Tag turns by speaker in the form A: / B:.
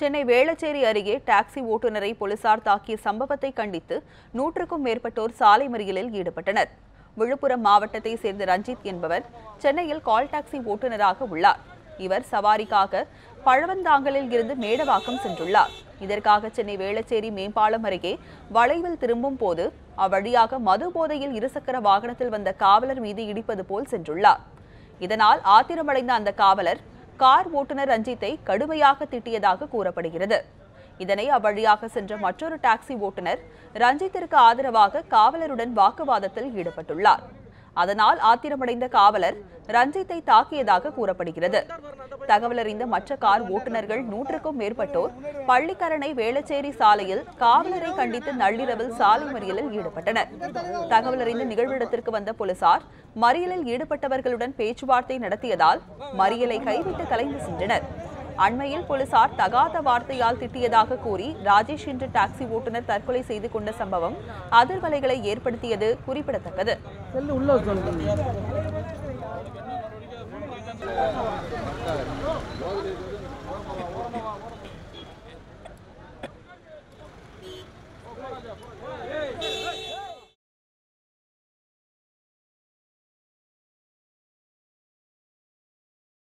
A: சென்னை வேளச்சேரி அருகே டாக்ஸி ஓட்டுநரை போலீசார் தாக்கிய சம்பவத்தை கண்டித்து நூற்றுக்கும் மேற்பட்டோர் சாலை மறியலில் ஈடுபட்டனர். விழுப்புரம் மாவட்டத்தை சேர்ந்த ரஞ்சித் என்பவர் சென்னையில் கால் டாக்ஸி ஓட்டுநராக உள்ளார். இவர் சவாரிக்காக பழவந்தாங்கலில் இருந்து மேடவாக்கம் சென்றுள்ளார். இதற்காக சென்னை வேளச்சேரி மேம்பாலம் அருகே வளைவில் திரும்பும் போது அவ்வழியாக மது போதையில் இருசக்கர வாகனத்தில் வந்த காவலர் மீது இடிப்பது போல் சென்றுள்ளார். இதனால் ஆத்திரமடைந்த அந்த காவலர் கார் ஓட்டுநர் ரஞ்சித்தை கடுமையாக திட்டியதாக கூறப்படுகிறது. இதனை அவ்வழியாக சென்ற மற்றொரு டாக்ஸி ஓட்டுநர் ரஞ்சித்திற்கு ஆதரவாக காவலருடன் வாக்குவாதத்தில் ஈடுபட்டுள்ளார். அதனால் ஆத்திரமடைந்த காவலர் ரஞ்சித்தை தாக்கியதாக கூறப்படுகிறது. தகவல் அறிந்த மற்ற கார் ஓட்டுநர்கள் நூற்றுக்கும் மேற்பட்டோர் பள்ளிக்கரணை வேளச்சேரி சாலையில் காவலரை கண்டித்து நள்ளிரவில் சாலை மறியலில் ஈடுபட்டனர். தகவல் அறிந்த நிகழ்விடத்திற்கு வந்த போலீசார் மறியலில் ஈடுபட்டவர்களுடன் பேச்சுவார்த்தை நடத்தியதால் மறியலை கைவிட்டு கலைந்து சென்றனர். அண்மையில் போலீசார் தகாத வார்த்தையால் திட்டியதாக கூறி ராஜேஷ் என்ற டாக்ஸி ஓட்டுநர் தற்கொலை செய்து கொண்ட சம்பவம் அதிர்வலைகளை ஏற்படுத்தியது குறிப்பிடத்தக்கது
B: Hey!